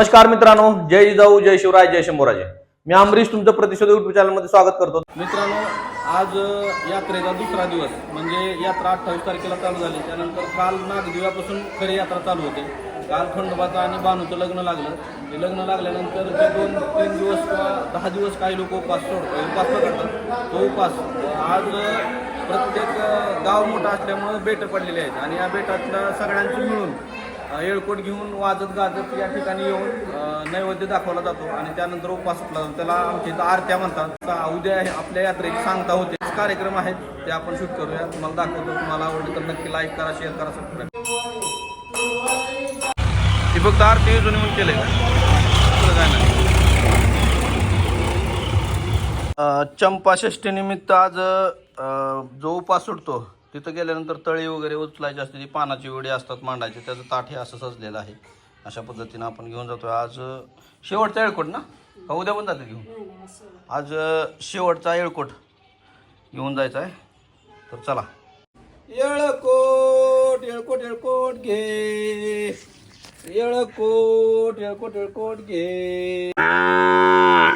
नमस्कार मित्रांनो जय जाऊ जय शिवराय जय शंभूराजे. मी अमरीश तुमचं प्रतिशोध युट्यूब चॅनलमध्ये स्वागत करतो. मित्रांनो आज यात्रेचा दुसरा दिवस म्हणजे यात्रा अठ्ठावीस तारखेला चालू झाली. त्यानंतर काल नागदिव्यापासून खरी यात्रा चालू होते. काल खंडोबाचं आणि बानूचं लग्न लागलं. ते लग्न लागल्यानंतर जे दोन तीन दिवस दहा दिवस काही लोक उपास सोडतात उपास पकडतात तो उपास. आज प्रत्येक गाव मोठा असल्यामुळं बेटं पडलेले आहेत. आणि या बेटातल्या सगळ्यांची मिळून येळकोट घेऊन वाजत गाजत या ठिकाणी येऊन नैवेद्य दाखवला जातो आणि त्यानंतर उपवास सुटला जातो. त्याला आमच्या इथं आरत्या म्हणतात. उद्या आपल्या यात्रेची सांगता होते. कार्यक्रम आहेत ते आपण शूट करूया. तुम्हाला दाखवतो. तुम्हाला आवडलं तर नक्की लाईक करा शेअर करा सबस्क्राईब ती फक्त आरती अजून येऊन केलंय का? दुसरं आज जो उपास सुटतो तिथं गेल्यानंतर तळी वगैरे उचलायची असते ती पानाची वडी असतात मांडायचे त्याचं ताट हे असं सजलेलं आहे. अशा पद्धतीनं आपण घेऊन जातो आज शेवटचा येळकोट ना? का उद्या पण जाते घेऊन? आज शेवटचा येळकोट घेऊन जायचा आहे तर चला. येळकोट येळकोट येळकोट घे. येळकोट येळकोट येळकोट घे.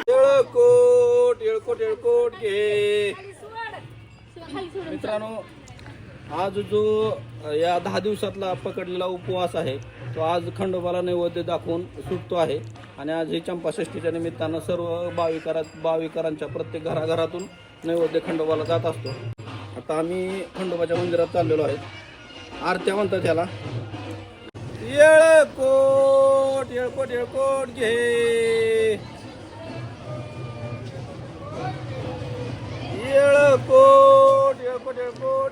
येळकोट येळकोट येळकोट घे. मित्रांनो आज जो या दहा दिवसातला पकडलेला उपवास आहे तो आज खंडोबाला नैवेद्य दाखवून सुटतो आहे. आणि आज ही चंपाषष्टीच्या निमित्तानं सर्व भाविकारा भाविकारांच्या प्रत्येक घराघरातून नैवेद्य खंडोबाला जात असतो. आता आम्ही खंडोबाच्या मंदिरात चाललेलो आहे. आरत्या म्हणतात त्याला येळकोट येळकोट येळकोट घे. येळकोट. येळकोट येळकोट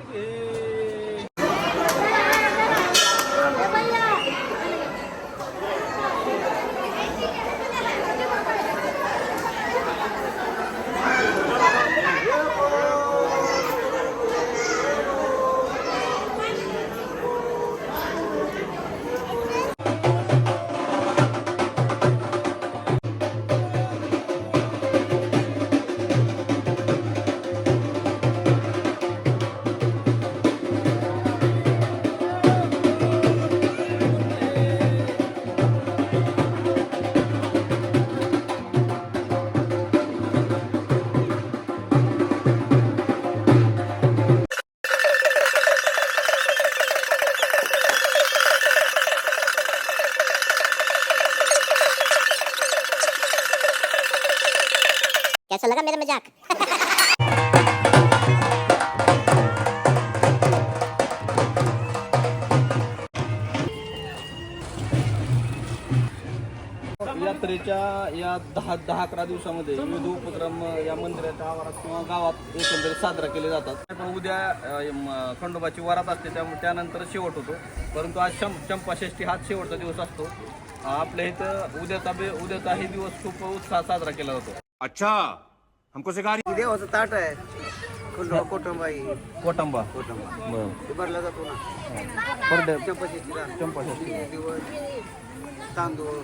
यात्रेच्या या दहा दहा अकरा दिवसामध्ये विविध उपक्रम या मंदिराच्या आवारात किंवा गावात एकंदरीत साजरा केले जातात. पण उद्या अ, खंडोबाची वरात असते त्यामुळे त्यानंतर शेवट होतो. परंतु आज शं चंपाषष्ठी हाच शेवटचा दिवस असतो. आपल्या इथं उद्याचा बे उद्याचाही दिवस खूप उत्साह साजरा केला जातो. अच्छा! हमको सिखा रही देवाचं ताट आहे. कुटुंब कुटुंबाई. कोटंबा. कुटुंब. ते भरला जातो ना. चंपाशीची चंपाषष्ठी. दिवस तांदूळ.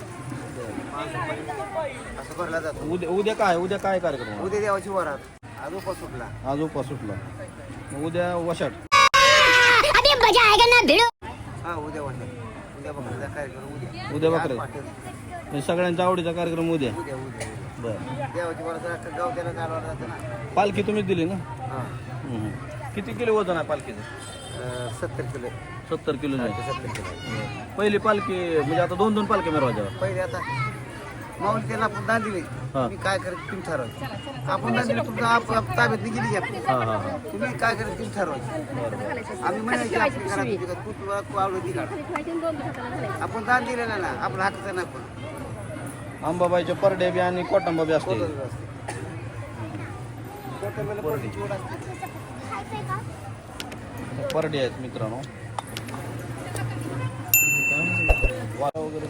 असं भरला जातो. उद्या उद्या काय उद्या काय कार्यक्रम? उद्या देवाची वरात. आज उपास सुटला. आज उपवास सुटला. मग उद्या वशाट अभी मजा आएगा ना भिड़ो. हा उद्या वाटत उद्या बघायचा कार्यक्रम उद्या. उद्या बकरा. आज पहाटे. सगळ्यांचा आवडीचा कार्यक्रम उद्या. उद्या उद्या बरं. देवाची वरात अख्खं गाव त्याला चालवलं जातं ना. पालखी तुम्हीच दिली ना? हा. हम्म. किती किलो वज़न आहे पालखीचं? अं, सत्तर किलो. सत्तर किलो नाही. सत्तर किलो पहिली पालखी म्हणजे आता दोन दोन पालखी मिरवायच्या पहिले आता माऊली त्याला आपण दान दिली हा. तुम्ही काय करत तुम्ही ठरवायचं आपण दान दिली तुमचं आप आप- ताब्यात गेली हाँ हाँ हाँ. तुम्ही काय करत तुम्ही ठरवायचं आम्ही म्हणायची आपली घरात होती का, तू तुला तू आवडत ती काढ. आपण दान दिलेलं ना आपला हक्काचं नाही पण अंबाबाईचे परडे बी आणि कोटंबा बी असते परडे आहेत मित्रांनो. वगैरे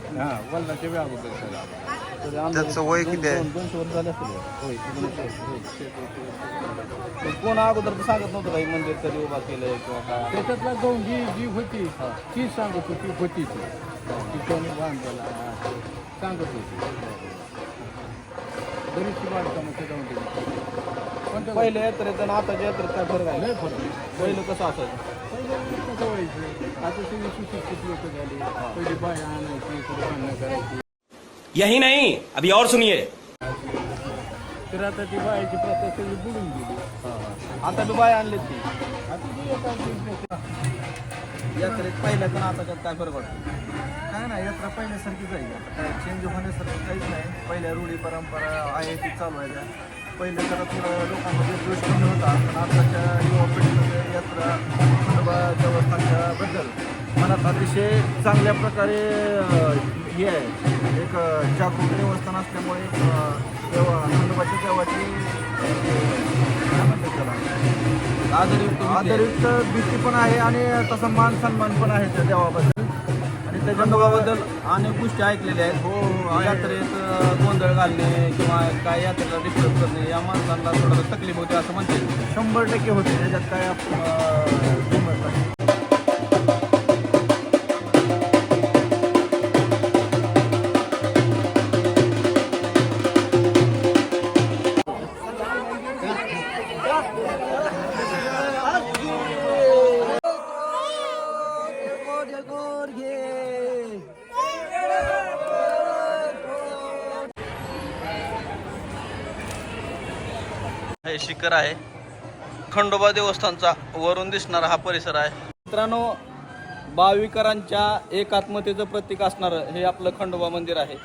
तरी आमच्या त्याचं वय किती आहे? दोनशे वर्ष झाले असतील होय, कोण अगोदर तर सांगत नव्हतं काही मंदिर कधी उभा केलंय किंवा काय. त्याच्यातला गहू जी जी होती ती सांगत होती होती ती. कोणी बांधलेला सांगत होती. बरीचशी बांधकामं त्याच्यामध्ये. पहिल्या यात्रेत आणि आताच्या यात्रेत काय फरक आहे? लय फरक आहे. पहिलं कसं असायचं? पहिलं कसं व्हायचं? आता सगळी सुशिक्षित लोक झाली. पहिली बाया आणायची कुठे भांडणं करायची. यही नहीं अभी और सुनिए। तर आता ती बायाची प्रथा सगळी बुडून गेली. आता बी बाय आणले ती. आता ती येतात ते- यात्रेत पहिल्याचं आणि आताच्यात काय फरक वाटतो? काय नाही यात्रा पहिल्यासारखीच आहे. आता काय चेंज होण्यासारखं काहीच नाही. पहिल्या रूढी परंपरा आहे ती चालू आहे. त्या पहिले जरा थोडं लोकांमध्ये द्वेष कमी होता पण आताच्या युवा पिढीमध्ये यात्रा खंडोबा देवस्थानच्या बद्दल मनात अतिशय चांगल्या प्रकारे हे आहे एक जागरूक देवस्थान असल्यामुळे देवा खंडोबाच्या देवाची अं, काय म्हणतात त्याला आदरयुक्त. आदरयुक्त भीती पण आहे आणि तसा मान सन्मान पण आहे त्या देवाबद्दल खंडोबाबद्दल अनेक गोष्टी ऐकलेल्या आहेत. हो यात्रेत अं, गोंधळ घालणे किंवा काय यात्रेला डिस्टर्ब करणे या माणसांना थोडं तकलीफ होते असं म्हणते शंभर टक्के होते. त्याच्यात काय हे शिखर आहे. खंडोबा देवस्थानचा वरून दिसणारा हा परिसर आहे. मित्रांनो भाविकरांच्या एकात्मतेचं प्रतीक असणारं हे आपलं खंडोबा मंदिर आहे.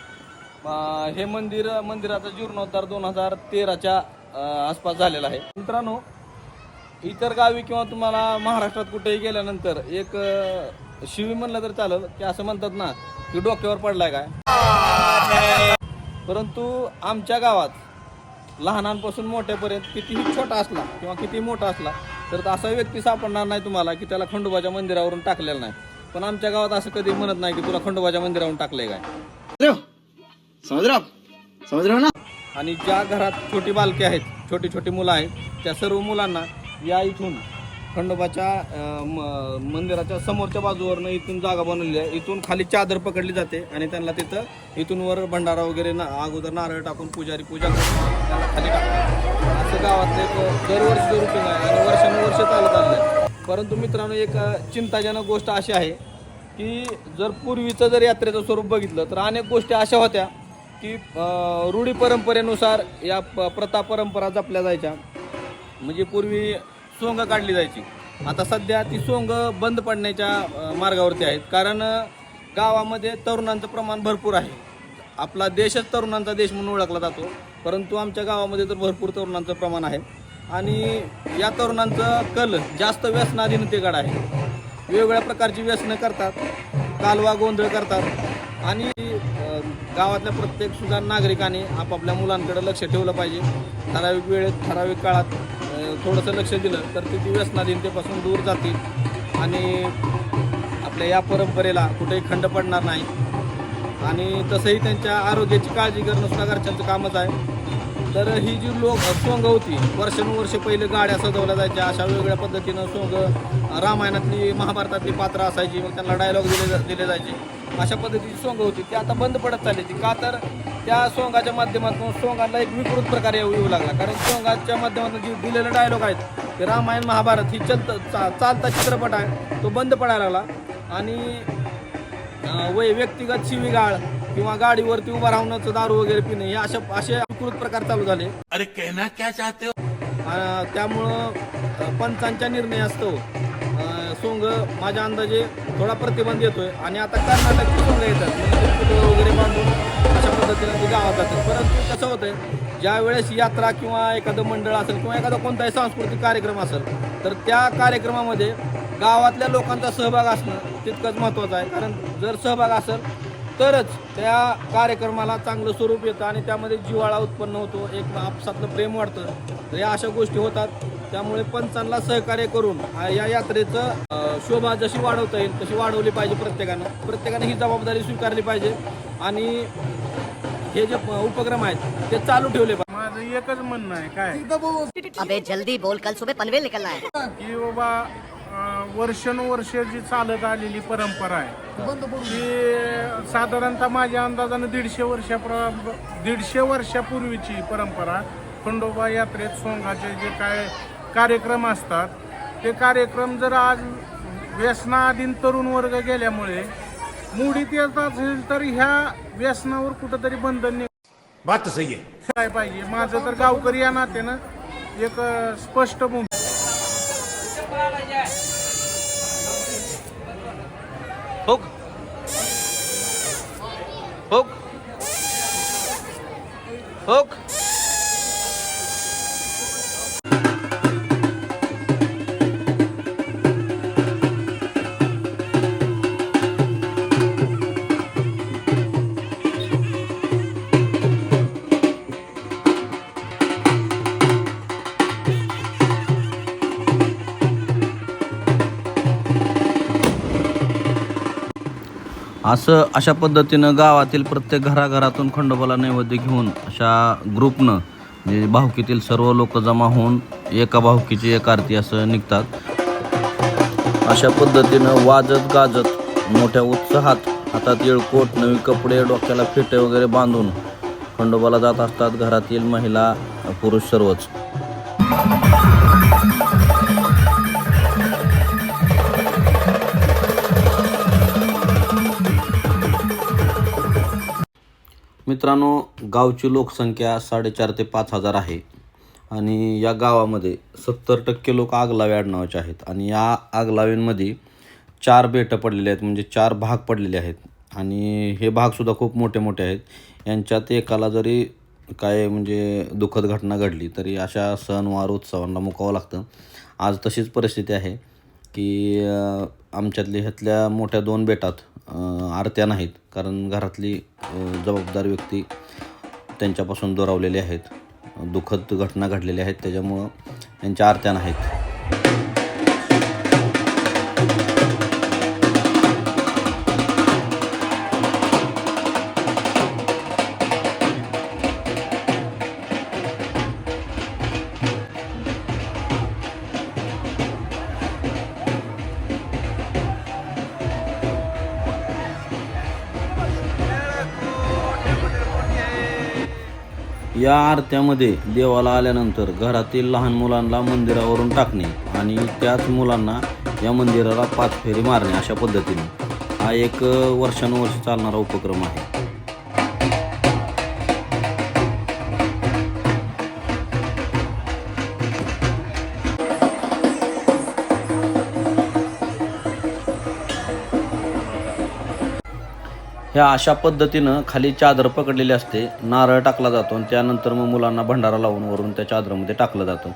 हे मंदिर मंदिराचा जीर्णोद्धार दोन हजार तेराच्या आसपास झालेला आहे. मित्रांनो इतर गावी किंवा तुम्हाला महाराष्ट्रात कुठेही गेल्यानंतर एक शिवी म्हणलं तर चालेल की असं म्हणतात ना की डोक्यावर पडलाय काय? परंतु आमच्या गावात लहानांपासून मोठ्यापर्यंत कितीही छोटा असला किंवा कितीही मोठा असला तर असा व्यक्ती सापडणार नाही तुम्हाला की त्याला खंडोबाच्या मंदिरावरून टाकलेला नाही. पण आमच्या गावात असं कधी म्हणत नाही की तुला खंडोबाच्या मंदिरावरून टाकलंय काय? आणि ज्या घरात छोटी बालके आहेत छोटी छोटी मुलं आहेत त्या सर्व मुलांना या इथून खंडोबाच्या मंदिराच्या समोरच्या बाजूवरनं इथून जागा बनवलेली आहे. इथून खाली चादर पकडली जाते आणि त्यांना तिथं इथून वर भंडारा वगैरे ना अगोदर नारळ टाकून पुजारी पूजा करून त्यांना खाली असं गावातलं एक दरवर्षी रुटीन आहे आणि वर्षानुवर्ष चालत आलेलं आहे परंतु मित्रांनो एक चिंताजनक गोष्ट अशी आहे की जर पूर्वीचं जर यात्रेचं स्वरूप बघितलं तर अनेक गोष्टी अशा होत्या की रूढी परंपरेनुसार या प- प्रथा परंपरा जपल्या जायच्या. म्हणजे पूर्वी सोंग काढली जायची. आता सध्या ती सोंग बंद पडण्याच्या मार्गावरती आहेत. कारण गावामध्ये तरुणांचं प्रमाण भरपूर आहे. आपला देशच तरुणांचा देश म्हणून ओळखला जातो. परंतु आमच्या गावामध्ये तर भरपूर तरुणांचं प्रमाण आहे. आणि या तरुणांचं कल जास्त व्यसनाधीनतेकडे आहे. वेगवेगळ्या प्रकारची व्यसनं करतात कालवा गोंधळ करतात. आणि गावातल्या प्रत्येक सुद्धा नागरिकाने आपापल्या मुलांकडे लक्ष ठेवलं पाहिजे. ठराविक वेळेत ठराविक काळात थोडंसं लक्ष दिलं तर ती ती व्यसनाधीनतेपासून दूर जातील. आणि आपल्या या परंपरेला कुठेही खंड पडणार नाही. आणि तसंही त्यांच्या आरोग्याची काळजी करणं सुद्धा घरच्यांचं कामच आहे. तर ही जी लोक सोंग होती वर्षानुवर्ष पहिले गाड्या सजवल्या जायच्या अशा वेगवेगळ्या पद्धतीनं सोंग रामायणातली महाभारतातली पात्र असायची मग त्यांना डायलॉग दिले जा- दिले जायचे. अशा पद्धतीची सोंग होती. ती आता बंद पडत चालली का तर त्या सोंगाच्या माध्यमातून सोंगाला एक विकृत प्रकारे येऊ लागला. कारण सोंगाच्या माध्यमातून जे दिलेले डायलॉग आहेत ते रामायण महाभारत ही चलत चा- चालता चित्रपट आहे तो बंद पडायला लागला. आणि वय व्यक्तिगत शिवीगाळ किंवा गाडीवरती उभा राहण्याचं दारू वगैरे पिणे हे अशा असे विकृत प्रकार चालू झाले. अरे कहना क्या चाहते हो? त्यामुळं अं, पंचांच्या निर्णय असतो. सोंग माझ्या अंदाजे थोडा प्रतिबंध येतोय आणि आता कर्नाटकची सोंग येतात. म्हणजे पुतळे वगैरे बांधून अशा पद्धतीने ते गावात जातात. परंतु कसं होतंय ज्या वेळेस यात्रा किंवा एखादं मंडळ असेल किंवा एखादा कोणताही सांस्कृतिक कार्यक्रम असेल तर त्या कार्यक्रमामध्ये गावातल्या लोकांचा सहभाग असणं तितकंच महत्त्वाचं आहे. कारण जर सहभाग असेल तरच त्या कार्यक्रमाला चांगलं स्वरूप येतं आणि त्यामध्ये जिव्हाळा उत्पन्न होतो एक आपसातलं प्रेम वाढतं. तर या अशा गोष्टी होतात. त्यामुळे पंचांना सहकार्य करून या यात्रेचं शोभा जशी वाढवता येईल तशी वाढवली पाहिजे प्रत्येकानं. प्रत्येकाने ही जबाबदारी स्वीकारली पाहिजे. आणि हे जे उपक्रम आहेत ते चालू ठेवले पाहिजे. माझं एकच म्हणणं आहे काय? अबे जल्दी बोल. कल सुबह पनवेल निकलना है। की बाबा वर्षानुवर्ष जी चालत आलेली परंपरा आहे ती साधारणतः माझ्या अंदाजानं दीडशे वर्षाप्र दीडशे वर्षापूर्वीची परंपरा खंडोबा यात्रेत सोंगाचे जे काय कार्यक्रम असतात ते कार्यक्रम जर आज व्यसनाधीन तरुण वर्ग गेल्यामुळे मोडीत येत असेल तर ह्या व्यसनावर कुठंतरी बंधन बात तो सही है काय पाहिजे? माझं तर गावकरी या नात्यानं एक स्पष्ट भूमिका हो हो हो असं अशा पद्धतीनं गावातील प्रत्येक घराघरातून खंडोबाला नैवेद्य घेऊन अशा ग्रुपनं म्हणजे भावकीतील सर्व लोक जमा होऊन एका भावकीची एक आरती असं निघतात. अशा पद्धतीनं वाजत गाजत मोठ्या उत्साहात हातात येळकोट नवी कपडे डोक्याला फेटे वगैरे बांधून खंडोबाला जात असतात घरातील महिला पुरुष सर्वच. मित्रांनो गावची लोकसंख्या साडेचार ते पाच हजार आहे. आणि या गावामध्ये सत्तर टक्के लोक आगलावे आडनावाचे आहेत. आणि या आगलावेंमध्ये चार बेटं पडलेले आहेत म्हणजे चार भाग पडलेले आहेत. आणि हे भागसुद्धा खूप मोठे मोठे आहेत. यांच्यात एकाला जरी काय म्हणजे दुःखद घटना घडली तरी अशा सणवार उत्सवांना मुकावं लागतं. आज तशीच परिस्थिती आहे की आमच्यातल्या ह्यातल्या मोठ्या दोन बेटात आरत्या नाहीत. कारण घरातली जबाबदार व्यक्ती त्यांच्यापासून दुरावलेले आहेत. दुःखद घटना घडलेल्या आहेत त्याच्यामुळं त्यांच्या आरत्या नाहीत या आरत्यामध्ये देवाला आल्यानंतर घरातील लहान मुलांना मंदिरावरून टाकणे आणि त्याच मुलांना या मंदिराला पाच फेरी मारणे अशा पद्धतीने. हा एक वर्षानुवर्ष चालणारा उपक्रम आहे. ह्या अशा पद्धतीनं खाली चादर पकडलेली असते नारळ टाकला जातो आणि त्यानंतर मग मुलांना भंडारा लावून वरून त्या चादरामध्ये टाकलं जातं.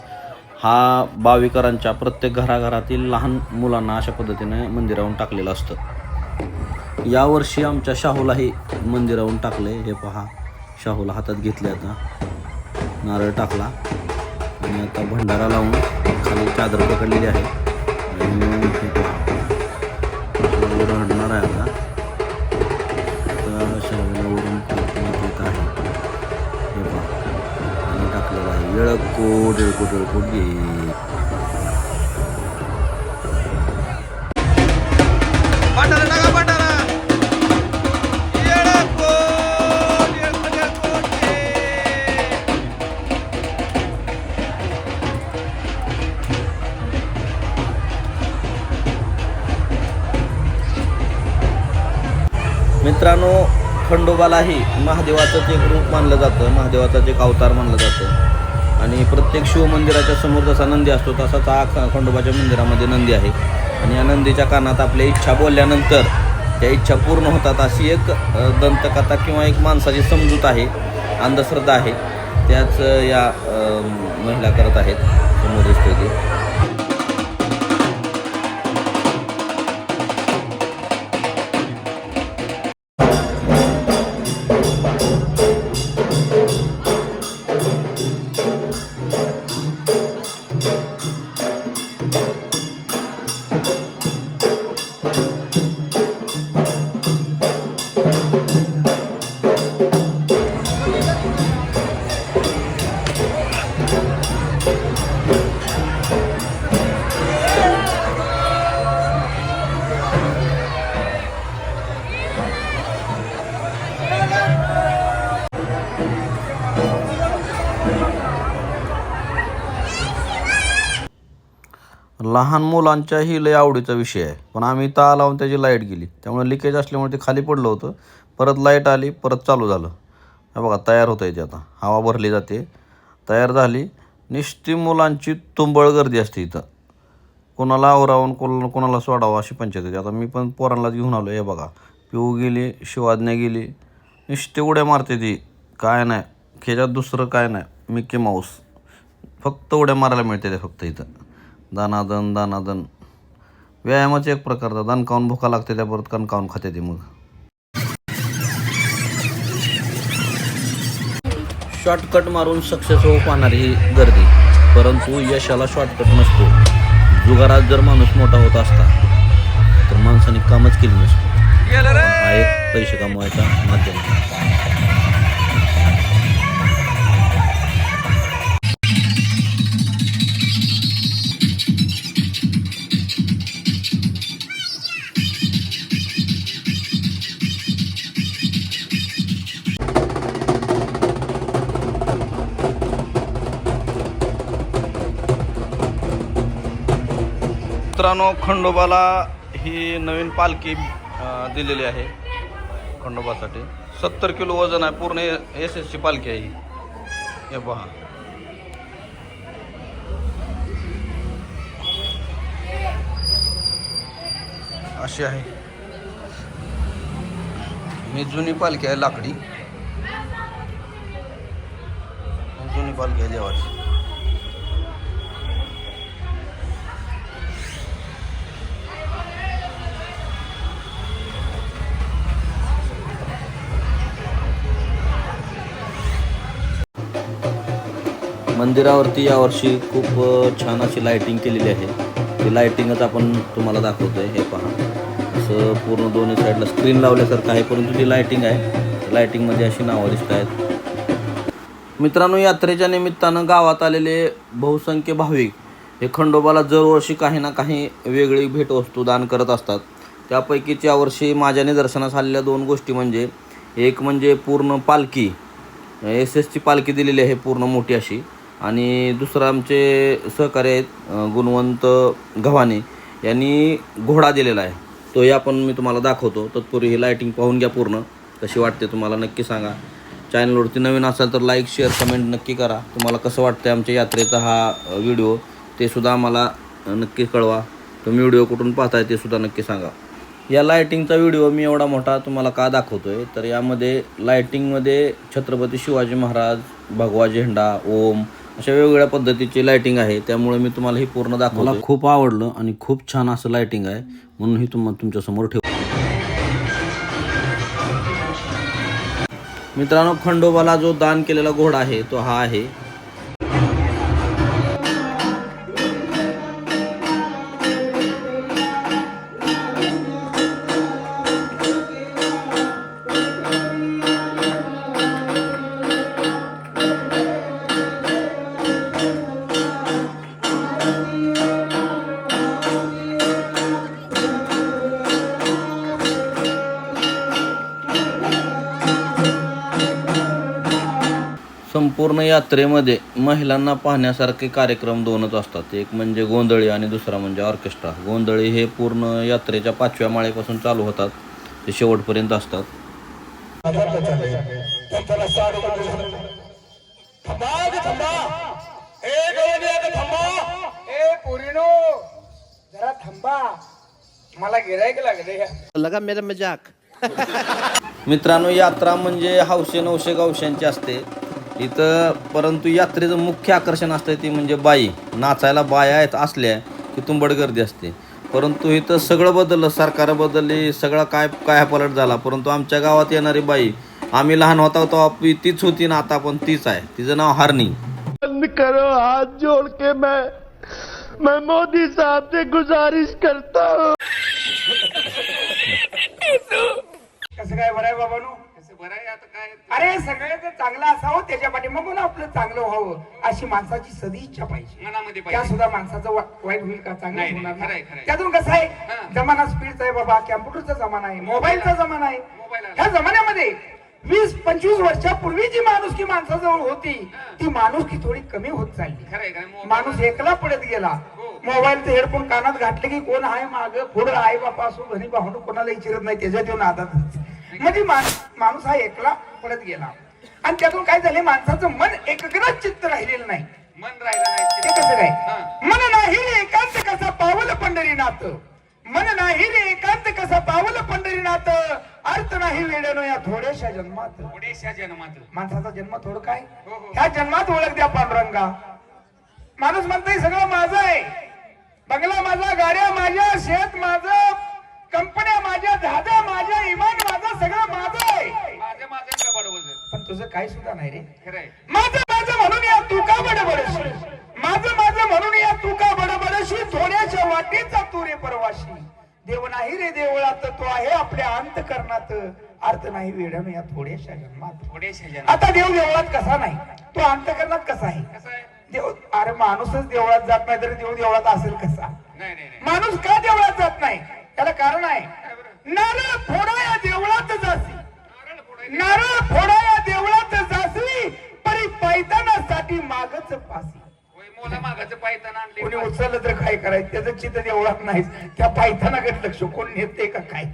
हा बावीकरांच्या प्रत्येक घराघरातील लहान मुलांना अशा पद्धतीने मंदिरावरून टाकलेलं असतं. यावर्षी आमच्या शाहूलाही मंदिरावरून टाकले हे पहा शाहूला हातात घेतले आता. नारळ टाकला आणि आता भंडारा लावून खाली चादर पकडलेली आहे. आहे येळकोट येळकोट येळकोट घे मित्रांनो खंडोबालाही महादेवाचंच एक रूप मानलं जातं महादेवाचाच एक अवतार मानलं जातं आणि प्रत्येक शिवमंदिराच्या समोर जसा नंदी असतो तसाच हा खंडोबाच्या मंदिरामध्ये नंदी आहे. आणि या नंदीच्या कानात आपल्या इच्छा बोलल्यानंतर त्या इच्छा पूर्ण होतात अशी एक दंतकथा किंवा एक माणसाची समजूत आहे अंधश्रद्धा आहे. त्याच या महिला करत आहेत. समोर दिसते ती. लहान मुलांच्याही लय आवडीचा विषय आहे. पण आम्ही ता लावून त्याची लाइट गेली. त्यामुळे लिकेज असल्यामुळे ते खाली पडलं होतं. परत लाइट आली परत चालू झालं. हे बघा तयार होतं आहे ते आता. हवा भरली जाते. तयार झाली. निष्ठी मुलांची तुंबळ गर्दी असते इथं. कोणाला आवरावून कोणाला कोणाला सोडावं अशी पंचायत होती. आता मी पण पोरांलाच घेऊन आलो हे बघा. पिऊ गेली शिवाज्ञा गेली. निष्ठी उड्या मारते ती. काय नाही. खेच्यात दुसरं काय नाही. Mickey Mouse. फक्त उड्या मारायला मिळते ते फक्त इथं. दानादन दानादन. व्यायामाचा एक प्रकारचा दणकावून भुका लागते त्याबरोबर परत कणकावून खाते ते मग. शॉर्टकट मारून सक्सेस होऊ पाहणारी ही गर्दी. परंतु यशाला शॉर्टकट नसतो. जुगारात जर माणूस मोठा होत असता तर माणसाने कामच केली नसतो. हा एक पैसे कमवायचा माध्यम. मित्रांनो खंडोबाला ही नवीन पालखी दिलेली आहे खंडोबासाठी. सत्तर किलो वजन आहे पूर्ण एस एसची पालखी आहे ही. हे पहा. अशी आहे. ही जुनी पालखी आहे लाकडी. जुनी पालखी आहे देवाची. मंदिरावरती यावर्षी खूप छान अशी लाईटिंग केलेली आहे. ती लाईटिंगच आपण तुम्हाला दाखवतोय हे पहा. असं पूर्ण दोन्ही साईडला स्क्रीन लावल्यासारखं आहे परंतु ती लाईटिंग आहे लाईटिंगमध्ये अशी नावं दिसत आहेत. मित्रांनो यात्रेच्या निमित्तानं गावात आलेले बहुसंख्य भाविक हे खंडोबाला दरवर्षी काही ना काही वेगळी भेटवस्तू दान करत असतात. त्यापैकीच यावर्षी माझ्या निदर्शनास आलेल्या दोन गोष्टी म्हणजे एक म्हणजे पूर्ण पालखी. एस एसची पालखी दिलेली आहे पूर्ण मोठी अशी. आणि दुसरं आमचे सहकार्य आहेत गुणवंत गव्हाणे. यांनी घोडा दिलेला आहे. तोही आपण मी तुम्हाला दाखवतो. तत्पूर्वी ही लाईटिंग पाहून घ्या पूर्ण. कशी वाटते तुम्हाला नक्की सांगा. चॅनलवरती नवीन असाल तर लाईक शेअर कमेंट नक्की करा. तुम्हाला कसं वाटतं आमच्या यात्रेचा हा व्हिडिओ ते सुद्धा आम्हाला नक्की कळवा. तुम्ही व्हिडिओ कुठून पाहताय ते सुद्धा नक्की सांगा. या लायटिंगचा व्हिडिओ मी एवढा मोठा तुम्हाला का दाखवतो आहे तर यामध्ये लायटिंगमध्ये छत्रपती शिवाजी महाराज भगवा झेंडा ओम अशा वेगवेगळ्या पद्धतीची लायटिंग आहे. त्यामुळे मी तुम्हाला ही पूर्ण दाखवतो मला खूप आवडलं आणि खूप छान असं लायटिंग आहे. म्हणून ही तुम तुमच्यासमोर ठेव मित्रांनो खंडोबाला जो दान केलेला घोडा आहे तो हा आहे. संपूर्ण यात्रेमध्ये महिलांना पाहण्यासारखे कार्यक्रम दोनच असतात. एक म्हणजे गोंधळी आणि दुसरा म्हणजे ऑर्केस्ट्रा. गोंधळी हे पूर्ण यात्रेच्या पाचव्या माळेपासून चालू होतात. ते शेवटपर्यंत असतात. ए पोरीनो जरा थांबा. मला गिरायक लागले लगा मेरा मजाक मित्रांनो यात्रा म्हणजे हौशे नऊशे गावशांची असते. इथं परंतु यात्रेचं मुख्य आकर्षण असतं ती म्हणजे बाई. नाचायला बाया आहेत असल्या की तुंबड गर्दी असते. परंतु इथं सगळं बदललं सरकार बदलली सगळं काय काय पलट झाला. परंतु आमच्या गावात येणारी बाई आम्ही लहान होता तेव्हा ती- तीच होती ना आता पण तीच आहे. तिचं नाव हारणी. करो हाथ जोड़ के मैं मैं मोदी साहब से गुजारिश करता हूँ। कसं काय बरं आहे बाबानो कसं बरं आहे आता काय अरे सगळ्याचं चांगलं असावं त्याच्या पाठीमागून आपलं चांगलं व्हावं अशी माणसाची सदी इच्छा पाहिजे. मनामध्ये त्या सुद्धा माणसाचं वा- वाईट होईल का? चांगलं होणार नाही त्यातून कसं आहे? जमाना स्पीडचा आहे बाबा कॅम्प्युटरचा जमाना आहे मोबाईलचा जमाना आहे. ह्या जमान्यामध्ये वीस पंचवीस वर्षापूर्वी जी माणुसकी माणसाजवळ होती ती माणुसकी थोडी कमी होत चालली. माणूस एकला पडत गेला. मोबाईलचे हेडफोन कानात घातले की कोण आहे माग? पुढं आहे बापा असो घरी पाहून कोणाला विचारत नाही त्याच्यात येऊन आदात म्हणजे माणूस हा एकला पडत गेला. आणि त्यातून काय झाले माणसाचं मन एकग्र चित्त राहिलेलं नाही. मन राहिलं नाही. ते कसं काय? मन नाही रे एकांत कसा पावलं पंढरीनाथ. मन नाही रे एकांत कसा पावलं पंढरीनाथ. अर्थ नाही वेळेनो या थोड्याशा जन्मात. पुढेच्या जन्मात. माणसाचा जन्म थोडं काय? हो, हो. ह्या जन्मात ओळख द्या पांडुरंगा. माणूस म्हणतोय सगळं माझं आहे. बंगला माझा गाड्या माझ्या शेत माझं कंपन्या माझ्या धाद्या माझ्या इमान माझं सगळं माझं आहे. माझं माझं का बडवज पण तुझं काही सुद्धा नाही रे. खरंय माझं माझं म्हणून या तू का बडबडशी माझं माझं म्हणून या तू का बडबडशी थोड्याशा वाटेचा तू रे परवाशी देव नाही रे देवळात तो आहे आपल्या अंतकरणात. अर्थ नाही वेळानं या थोड्याशा जन्मात. पुढेच्या जन्मात. आता देव देवळात कसा नाही? तो अंतकरणात कसा आहे? कसं आहे? देव अरे माणूसच देवळात जात नाही तर देव देवळात असेल कसा? नाही नाही नाही. माणूस का देवळात जात नाही? त्याला कारण आहे. नारळ फोडा या देवळात जासी. नारळ फोडा या देवळात जासी परी पैतानासाठी मागच पासी. मागाचं पायतान कोणी आणले उचललं तर काय करायचं? त्याचं चित्त देवळात नाही त्या पायथानाकडे लक्ष. कोण नेते का काय?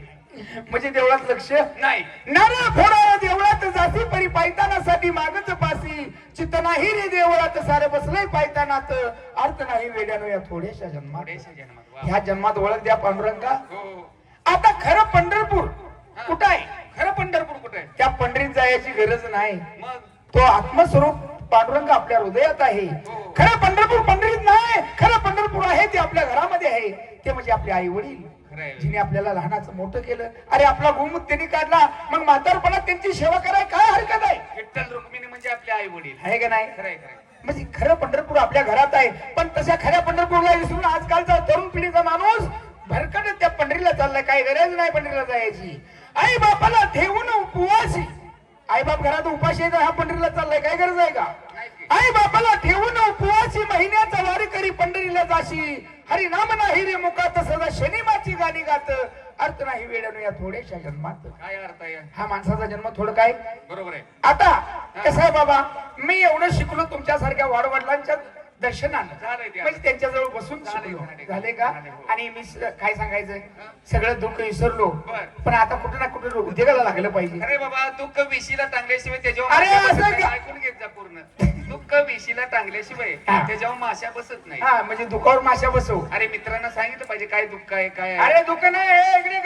म्हणजे देवळात लक्ष? नाही. नारळ फोडा देवळात जासी परी पायतानासाठी मागच पासी. चित्त नाही रे देवळात. सारे बसलंय पायतानात अर्थ नाही वेड्यानो या थोड्याशा पुढेच्या जन्मात. वा. ह्या जन्मात ओळख द्या पांडुरंगा. हो हो. आता खरं पंढरपूर कुठं आहे? खरं पंढरपूर कुठे आहे? त्या पंढरीत जायची गरज नाही. तो आत्मस्वरूप पांडुरंग आपल्या हृदयात आहे. खरं पंढरपूर पंढरीत नाही. खरं पंढरपूर आहे ते आपल्या घरामध्ये आहे. ते म्हणजे आपले आई वडील. जिने आपल्याला लहानाचं मोठं केलं. अरे आपला गोमुख त्यांनी काढला. मग म्हातारपणात त्यांची सेवा करायला काय हरकत आहे? विठ्ठल रुक्मिणी म्हणजे आपले आई वडील. आहे का नाही? म्हणजे खरं पंढरपूर आपल्या घरात आहे. पण तशा खऱ्या पंढरपूरला विसरून आजकालचा तरुण पिढीचा माणूस भरकट त्या पंढरीला चाललाय. काही गरज नाही पंढरीला जायची. आई बापाला ठेवून उपवासी. आई बाप घरात उपाशी हा पंढरीला चाललाय. काय गरज आहे का? आई बापाला ठेवून उपवासी महिन्याचा वारी करी पंढरीला जाशी. हरिनाम नाही रे मुखात सदा शनिमाची गाणी गात. अर्थ नाही वेळानं या थोड्याशा जन्मात. काय अर्थ आहे? हा माणसाचा जन्म थोडं काय? बरोबर आहे. आता कसं आहे बाबा मी एवढं शिकलो तुमच्यासारख्या वाडवडिलांच्या दर्शनानं. म्हणजे त्यांच्याजवळ बसून. झाले का हो. आणि मी काय सांगायचं सगळं दुःख विसरलो. पण आता कुठं ना कुठं उद्योगाला लागलं पाहिजे अरे बाबा दुःख विशीला टांगल्याशिवाय त्याच्यावर? ऐकून घेत जा पूर्ण दुःख विशीला टांगल्याशिवाय. त्याच्यावर माश्या बसत नाही हा म्हणजे दुःखावर माशा बसव अरे मित्रांना सांगितलं पाहिजे काय दुःख आहे काय अरे दुःख नाही हे इकडे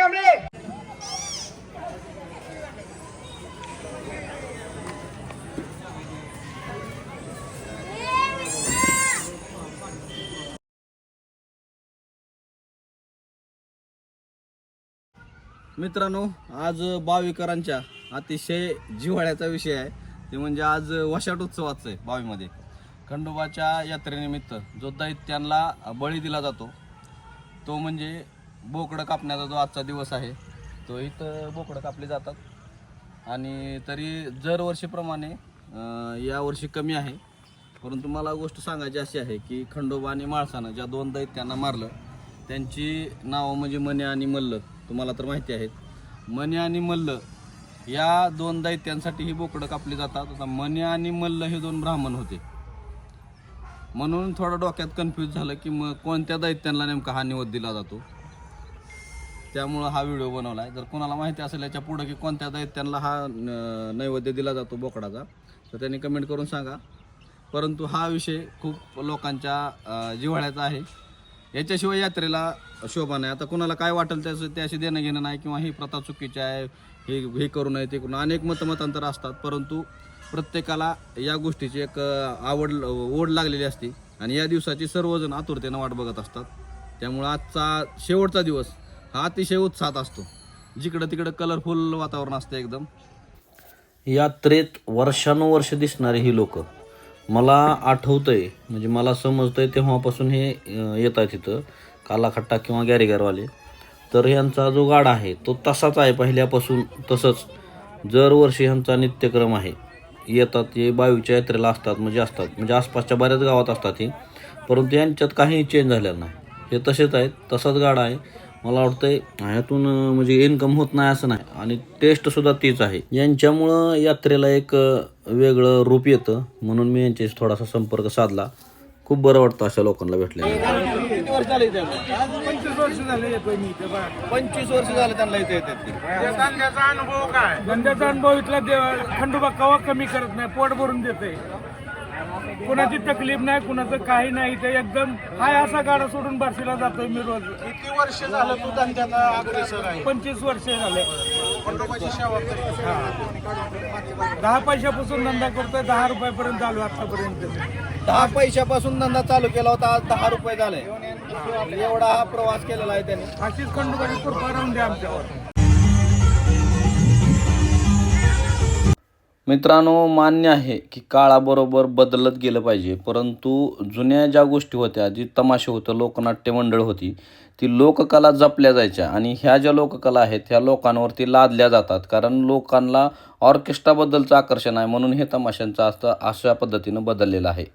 मित्रांनो आज बावीकरांच्या अतिशय जिव्हाळ्याचा विषय आहे. ते म्हणजे आज वशाट उत्सवाचं आहे बावीमध्ये. खंडोबाच्या यात्रेनिमित्त जो दैत्यांना बळी दिला जातो तो म्हणजे बोकडं कापण्याचा जो आजचा दिवस आहे तो इथं बोकडं कापले जातात. आणि तरी दरवर्षीप्रमाणे यावर्षी कमी आहे. परंतु मला गोष्ट सांगायची अशी आहे की खंडोबा आणि माळसानं ज्या दोन दैत्यांना मारलं त्यांची नावं म्हणजे मने आणि मल्ल. तुम्हाला तर माहिती आहेत. मणी आणि मल्ल या दोन दैत्यांसाठी ही बोकडं कापली जातात. आता मणी आणि मल्ल हे दोन ब्राह्मण होते. म्हणून थोडं डोक्यात कन्फ्यूज झालं की मग कोणत्या दैत्यांना नेमका हा निवद दिला जातो? त्यामुळं हा व्हिडिओ बनवला आहे जर कोणाला माहिती असेल याच्या पुढं की कोणत्या दैत्यांना हा न- नैवेद्य दिला जातो बोकडाचा तर त्यांनी कमेंट करून सांगा. परंतु हा विषय खूप लोकांच्या जिव्हाळ्याचा आहे. याच्याशिवाय यात्रेला शोभा नाही. आता कोणाला काय वाटेल त्याचं त्याशी देणं घेणं नाही किंवा ही प्रथा चुकीची आहे हे हे करू नये ते करून अनेक मतमतांतर असतात परंतु प्रत्येकाला या गोष्टीची एक आवड ओढ लागलेली असते. आणि या दिवसाची सर्वजण आतुरतेनं वाट बघत असतात. त्यामुळं आजचा शेवटचा दिवस हा अतिशय उत्साहात असतो. जिकडं तिकडं कलरफुल वातावरण असतं एकदम. यात्रेत वर्षानुवर्ष दिसणारे ही लोकं. मला आठवतंय म्हणजे मला समजतंय तेव्हापासून हे येत आहेत तिथं कालाखट्टा किंवा गॅरेगारवाले. तर ह्यांचा जो गाडा आहे तो तसाच आहे पहिल्यापासून तसंच. दरवर्षी ह्यांचा नित्यक्रम आहे. येतात हे बावीच्या यात्रेला असतात म्हणजे असतात. म्हणजे आसपासच्या बऱ्याच गावात असतात हे. परंतु यांच्यात काही चेंज झालेलं नाही. हे तसेच आहेत तसाच गाडा आहे. मला वाटतंय ह्यातून म्हणजे इन्कम होत नाही असं नाही. आणि टेस्टसुद्धा तीच आहे. यांच्यामुळं यात्रेला एक वेगळं रूप येतं. म्हणून मी यांच्याशी थोडासा संपर्क साधला. खूप बरं वाटतं अशा लोकांना भेटल्याने. वर्ष झाले इथे? पंचवीस वर्ष झाले पंचवीस वर्ष झाले त्यांना इथे धंद्याचा अनुभव काय? धंद्याचा अनुभव इथला खंडोबा कवा कमी करत नाही? पोट भरून देते कुणाची तकलीफ नाही कुणाचं काही नाही. ते एकदम हाय असा गाडा सोडून बार्शीला जातोय मी रोज. किती वर्ष झालं तू अग्रेसर आहे? पंचवीस वर्ष झाले. खंडोबाची सेवा दहा पैशापासून धंदा करतोय दहा रुपयापर्यंत आलो आतापर्यंत. दहा पैशापासून धंदा चालू केला होता आज दहा रुपये झाले. एवढा हा प्रवास केलेला आहे त्यांनी. अशीच खंडोबाची कृपा राहून द्या आमच्यावर. मित्रांनो मान्य आहे की काळाबरोबर बदलत गेलं पाहिजे परंतु जुन्या ज्या गोष्टी होत्या जी तमाशे होतं लोकनाट्य मंडळ होती ती लोककला जपल्या जायच्या आणि ह्या ज्या लोककला आहेत ह्या लोकांवरती लादल्या जातात कारण लोकांना ऑर्केस्ट्राबद्दलचं आकर्षण आहे म्हणून हे तमाशांचं असतं अशा पद्धतीनं बदललेलं आहे.